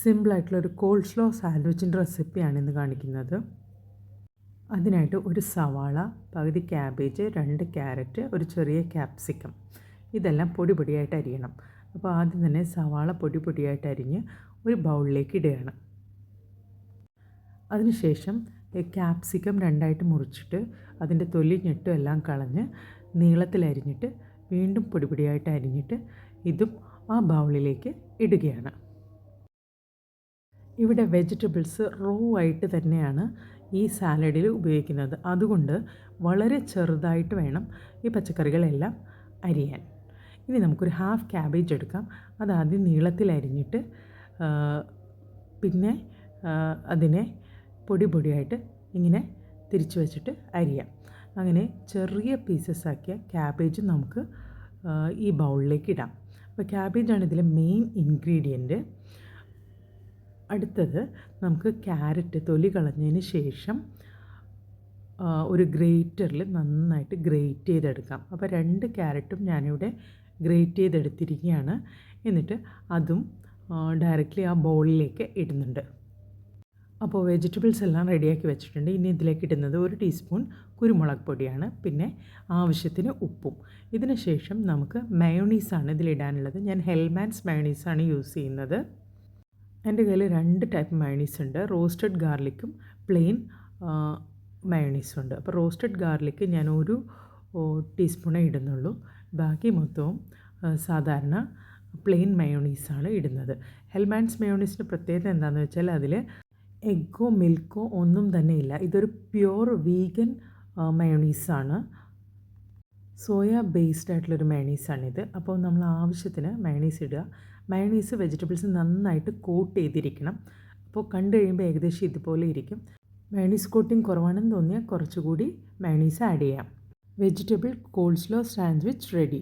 സിമ്പിളായിട്ടുള്ള ഒരു called slow സാൻഡ്വിച്ചിന്റെ റെസിപ്പിയാണ് ഇന്ന് കാണിക്കുന്നത്. അതിനായിട്ട് ഒരു സവാള പകുതി ക്യാബേജ് രണ്ട് ക്യാരറ്റ് ഒരു ചെറിയ ക്യാപ്സിക്കം ഇതെല്ലാം പൊടി പൊടിയായിട്ട് അരിയണം. അപ്പോൾ ആദ്യം തന്നെ സവാള പൊടി പൊടിയായിട്ട് അരിഞ്ഞ് ഒരു ബൗളിലേക്ക് ഇടുകയാണ്. അതിനുശേഷം ക്യാപ്സിക്കം രണ്ടായിട്ട് മുറിച്ചിട്ട് അതിന്റെ തൊലി ഞെട്ടും എല്ലാം കളഞ്ഞ് നീളത്തിലരിഞ്ഞിട്ട് വീണ്ടും പൊടി പൊടിയായിട്ട് അരിഞ്ഞിട്ട് ഇതും ആ ബൗളിലേക്ക് ഇടുകയാണ്. ഇവിടെ വെജിറ്റബിൾസ് റോ ആയിട്ട് തന്നെയാണ് ഈ സാലഡിൽ ഉപയോഗിക്കുന്നത്. അതുകൊണ്ട് വളരെ ചെറുതായിട്ട് വേണം ഈ പച്ചക്കറികളെല്ലാം അരിയാൻ. ഇനി നമുക്കൊരു ഹാഫ് ക്യാബേജ് എടുക്കാം. അത് ആദ്യം നീളത്തിൽ അരിഞ്ഞിട്ട് പിന്നെ അതിനെ പൊടി പൊടിയായിട്ട് ഇങ്ങനെ തിരിച്ചു വച്ചിട്ട് അരിയാം. അങ്ങനെ ചെറിയ പീസസ് ആക്കിയ ക്യാബേജ് നമുക്ക് ഈ ബൗളിലേക്ക് ഇടാം. അപ്പോൾ ക്യാബേജാണ് ഇതിലെ മെയിൻ ഇൻഗ്രീഡിയന്റ്. അടുത്തത് നമുക്ക് ക്യാരറ്റ് തൊലി കളഞ്ഞതിന് ശേഷം ഒരു ഗ്രേറ്ററിൽ നന്നായിട്ട് ഗ്രേറ്റ് ചെയ്തെടുക്കാം. അപ്പോൾ രണ്ട് ക്യാരറ്റും ഞാനിവിടെ ഗ്രേറ്റ് ചെയ്തെടുത്തിരിക്കുകയാണ്. എന്നിട്ട് അതും ഡയറക്റ്റ്ലി ആ ബൗളിലേക്ക് ഇടുന്നുണ്ട്. അപ്പോൾ വെജിറ്റബിൾസ് എല്ലാം റെഡിയാക്കി വെച്ചിട്ടുണ്ട്. ഇനി ഇതിലേക്ക് ഇടുന്നത് ഒരു ടീസ്പൂൺ കുരുമുളക് പൊടിയാണ്. പിന്നെ ആവശ്യത്തിന് ഉപ്പും. ഇതിന് ശേഷം നമുക്ക് മയോണീസാണ് ഇതിലിടാനുള്ളത് ഞാൻ ഹെൽമാൻസ് മയോണീസാണ് യൂസ് ചെയ്യുന്നത്. എന്റെ കയ്യിൽ രണ്ട് ടൈപ്പ് മയോണീസ് ഉണ്ട്. റോസ്റ്റഡ് ഗാർലിക്കും പ്ലെയിൻ മയോണീസും ഉണ്ട്. അപ്പോൾ റോസ്റ്റഡ് ഗാർലിക്ക് ഞാൻ ഒരു ടീസ്പൂണേ ഇടുന്നുള്ളൂ. ബാക്കി മൊത്തവും സാധാരണ പ്ലെയിൻ മയോണീസാണ് ഇടുന്നത്. ഹെൽമാൻസ് മയോണീസിന്റെ പ്രത്യേകത എന്താണെന്ന് വെച്ചാൽ അതിൽ എഗ്ഗോ മിൽക്കോ ഒന്നും തന്നെ ഇല്ല. ഇതൊരു പ്യുവർ വീഗൻ മയോണീസാണ് സോയ ബേസ്ഡ് ആയിട്ടുള്ളൊരു മയണീസാണിത് അപ്പോൾ നമ്മൾ ആവശ്യത്തിന് മയണീസ് ഇടുക. മയണീസ് വെജിറ്റബിൾസ് നന്നായിട്ട് കോട്ട് ചെയ്തിരിക്കണം. അപ്പോൾ കണ്ടു കഴിയുമ്പോൾ ഏകദേശം ഇതുപോലെ ഇരിക്കും. മയണീസ് കോട്ടിങ് കുറവാണെന്ന് തോന്നിയാൽ കുറച്ചുകൂടി മയണീസ് ആഡ് ചെയ്യാം. Vegetable coleslaw slaw sandwich ready